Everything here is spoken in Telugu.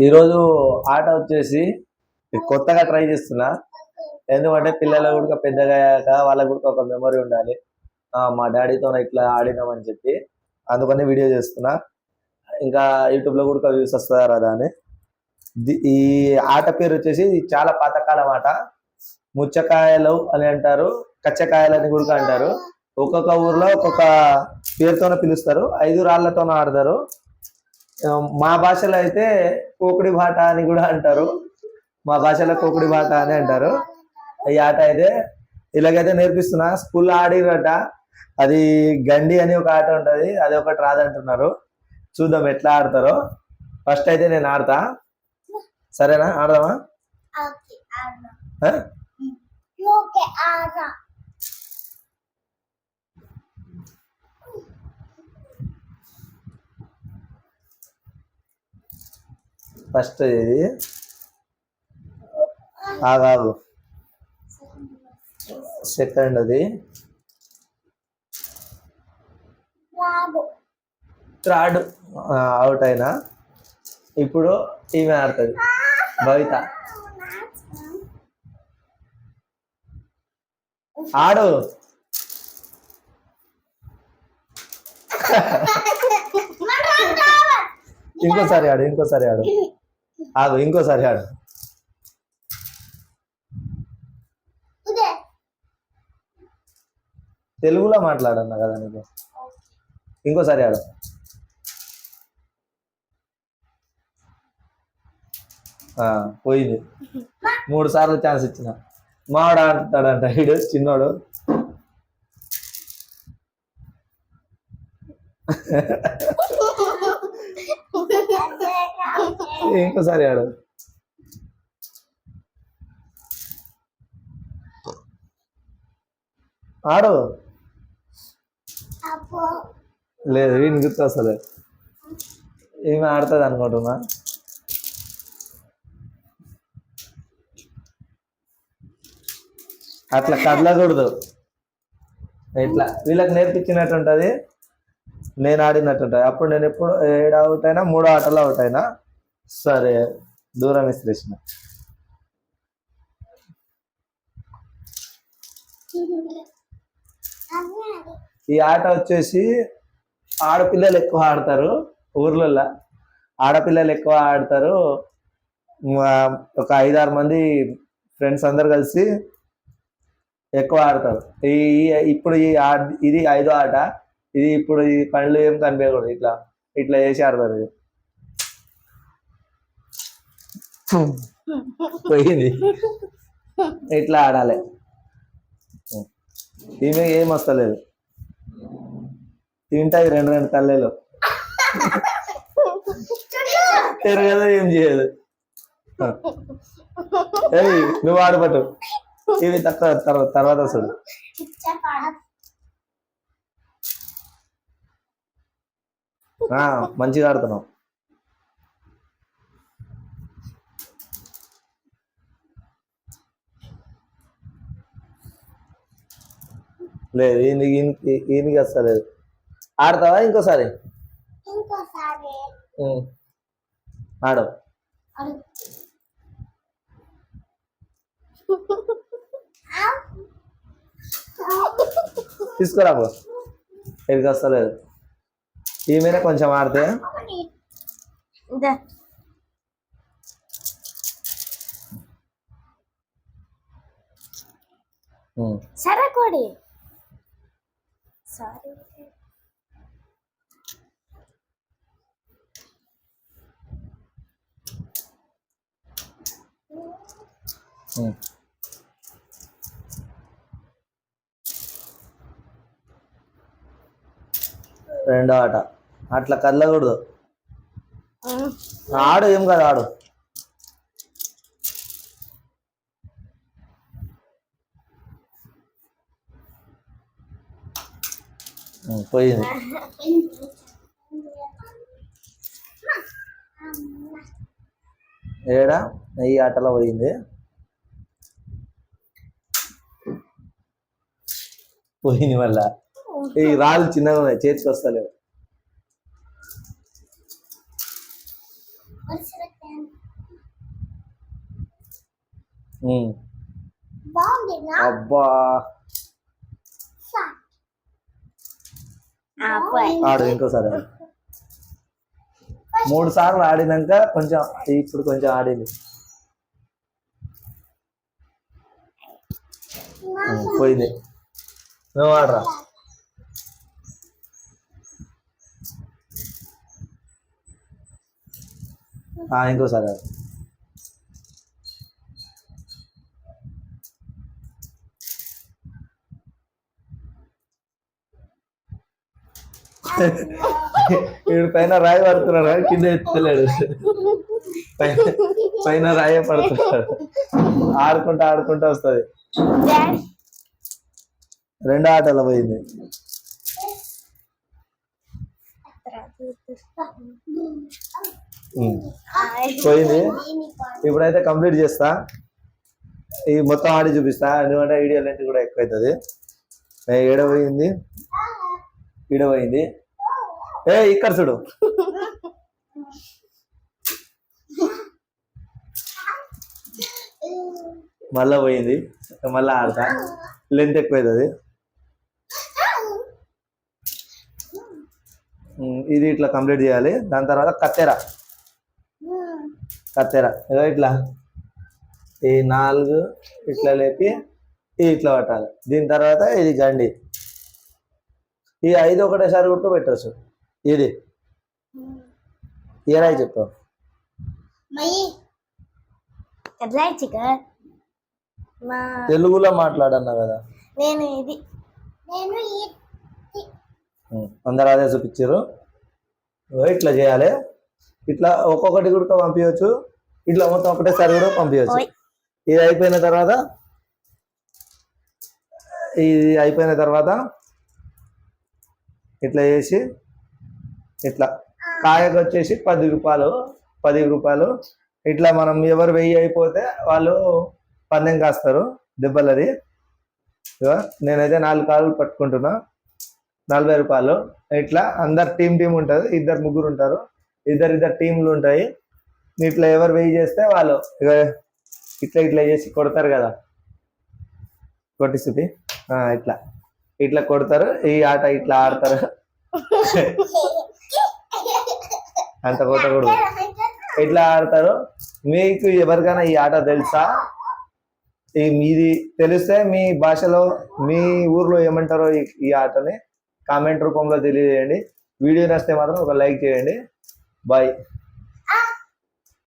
ఈరోజు ఆట వచ్చేసి కొత్తగా ట్రై చేస్తున్నా. ఎందుకంటే పిల్లలు కూడా పెద్దగా అయ్యాక వాళ్ళకు కూడా ఒక మెమరీ ఉండాలి. మా డాడీతో ఇట్లా ఆడినామని చెప్పి అందుకని వీడియో చేస్తున్నా. ఇంకా యూట్యూబ్లో కూడా వ్యూస్ వస్తుందా రాదా అని. ఈ ఆట పేరు వచ్చేసి ఇది చాలా పాతకాలం ఆట. ముచ్చకాయలు అని అంటారు కచ్చకాయలు అని కూడా అంటారు. ఒక్కొక్క ఊర్లో ఒక్కొక్క పేరుతోనే పిలుస్తారు ఐదు రాళ్ళతోనే ఆడతారు. మా భాషలో అయితే కోకుడి బాట అని కూడా అంటారు. మా భాషలో కోకుడి బాట అని అంటారు. ఈ ఆట అయితే ఇలాగైతే నేర్పిస్తున్నా. స్కూల్లో ఆడిరట. అది గండి అని ఒక ఆట ఉంటది. అది ఒకటి రాదంటున్నారు. చూద్దాం ఎట్లా ఆడతారో. ఫస్ట్ అయితే నేను ఆడతా. సరేనా? ఆడదామా ఓకే ఆడదాం ఆ? ఓకే ఆడదాం ఫస్ట్ ఇది. ఆగాగు సెకండ్ అది. థర్డ్ అవుట్ అయినా. ఇప్పుడు ఈమె ఆడుతుంది. భవిత. ఆడు. ఇంకోసారి ఆడు ఇంకోసారి ఆడు. ఆగు ఇంకోసారి ఆడు. తెలుగులో మాట్లాడన్నా కదా నీకు? ఇంకోసారి ఆడు. ఆ, పోయింది. మూడు సార్లు ఛాన్స్ ఇచ్చిన. మావాడు ఆడుతాడంట వీడు చిన్నోడు. ఇంకోసారి ఆడు. ఆడు. లేదు వీడిని గుర్తు వస్తలేదు ఈమె ఆడుతుంది అనుకుంటున్నా. అట్లా కదలకూడదు. ఇట్లా వీళ్ళకి నేర్పించినట్టు ఉంటుంది నేను ఆడినట్టు ఉంటుంది అప్పుడు నేను ఎప్పుడు ఏడు అవుట్ అయినా మూడో ఆటలో అవుట్ అయినా సరే దూరం విసిరేసిన ఈ ఆట వచ్చేసి ఆడపిల్లలు ఎక్కువ ఆడతారు ఊర్లలో ఆడపిల్లలు ఎక్కువ ఆడతారు. ఒక ఐదారు మంది ఫ్రెండ్స్ అందరు కలిసి ఎక్కువ ఆడతారు. ఈ ఇప్పుడు ఈ ఇది ఐదో ఆట. ఇది ఇప్పుడు ఈ పనులు ఏం కనిపించకూడదు. ఇట్లా ఇట్లా చేసి ఆడతారు ఇది పోయింది. ఇట్లా ఆడాలి. ఈమె ఏం వస్తలేదు. తింటాయి రెండు రెండు కళ్ళలో తిరగదు ఏం చేయదు. ఏయ్ నువ్వు ఆడపట్టు. ఇవి తక్కువ తర్వాత తర్వాత వస్తుంది. మంచిగా ఆడుతున్నావు. లేదు ఈయనకి ఈయనకి- వస్తలేదు ఆడతావా ఇంకోసారి. ఆడు. తీసుకురా ఇక్కడికి వస్తలేదు ఈమెనే కొంచెం ఆడితే. సరే కోడి. సారీ. రెండో ఆట. అట్లా కదలకూడదు. ఆడు ఏం కాదు ఆడు. పోయింది. ఏడా? నెయ్యి ఆటలో పోయింది. పోయింది మళ్ళా. ఈ రాళ్ళు చిన్నగా ఉన్నాయి చేతికి వస్తలేవు. అబ్బా. ఆడు ఇంకోసారి. మూడు సార్లు ఆడినాక కొంచెం ఇప్పుడు కొంచెం ఆడింది. పోయింది. నువ్వు ఆడరా? ఆ, ఇంకోసారి ఆడు. వీడు పైన రాయి పడుతున్నాడు కానీ కింద ఎత్తలేడు. పైన పైన రాయే పడుతున్నాడు. ఆడుకుంటా ఆడుకుంటా వస్తుంది. రెండో ఆటలో పోయింది. పోయింది. ఇప్పుడైతే కంప్లీట్ చేస్తా. ఈ మొత్తం ఆడి చూపిస్తా. ఎందుకంటే వీడియో లెంత్ కూడా ఎక్కువ అవుతుంది ఈడ పోయింది ఈడ పోయింది ఏ ఇక్కడ చూడు. మళ్ళా పోయింది. మళ్ళా ఆడతా. లెంత్ ఎక్కువ ఇది ఇట్లా కంప్లీట్ చేయాలి. దాని తర్వాత కత్తెర. కత్తెర. ఏదో ఇట్లా. ఈ నాలుగు ఇట్లా లేపి ఇట్లా పట్టాలి. దీని తర్వాత ఇది గండి. ఈ ఐదు ఒకటేసారి గుర్తు పెట్టచ్చు ఇది ఏ రాయి చెప్పావు తెలుగులో మాట్లాడన్నా కదా. నేను ఇది. నేను అందరు అదే చూపించారు ఇట్లా చేయాలి. ఇట్లా ఒక్కొక్కటి కూడా పంపించవచ్చు ఇట్లా మొత్తం ఒకటేసారి కూడా పంపించవచ్చు. ఇది అయిపోయిన తర్వాత ఇది అయిపోయిన తర్వాత ఇట్లా చేసి ఇట్లా కాయకు వచ్చేసి పది రూపాయలు పది రూపాయలు. ఇట్లా మనం ఎవరు వెయ్యి అయిపోతే వాళ్ళు పందెం కాస్తారు దెబ్బలది. నేనైతే నాలుగు కాళ్ళు పట్టుకుంటున్నా. నలభై రూపాయలు. ఇట్లా అందరు టీం టీం ఉంటుంది ఇద్దరు ముగ్గురు ఉంటారు. ఇద్దరు ఇద్దరు టీంలు ఉంటాయి. ఇట్లా ఎవరు వెయ్యి చేస్తే వాళ్ళు ఇక ఇట్లా ఇట్లా చేసి కొడతారు కదా. కొట్టిస్తుంది. ఇట్లా. ఇట్లా కొడతారు ఈ ఆట ఇట్లా ఆడతారు. అంత కొట్టకూడదు. ఎట్లా ఆడతారు మీకు ఎవరికైనా ఈ ఆట తెలుసా? ఈ మీది తెలిస్తే మీ భాషలో మీ ఊర్లో ఏమంటారో ఈ ఈ ఆటని కామెంట్ రూపంలో తెలియజేయండి. వీడియో నచ్చితే మాత్రం ఒక లైక్ చేయండి. బాయ్.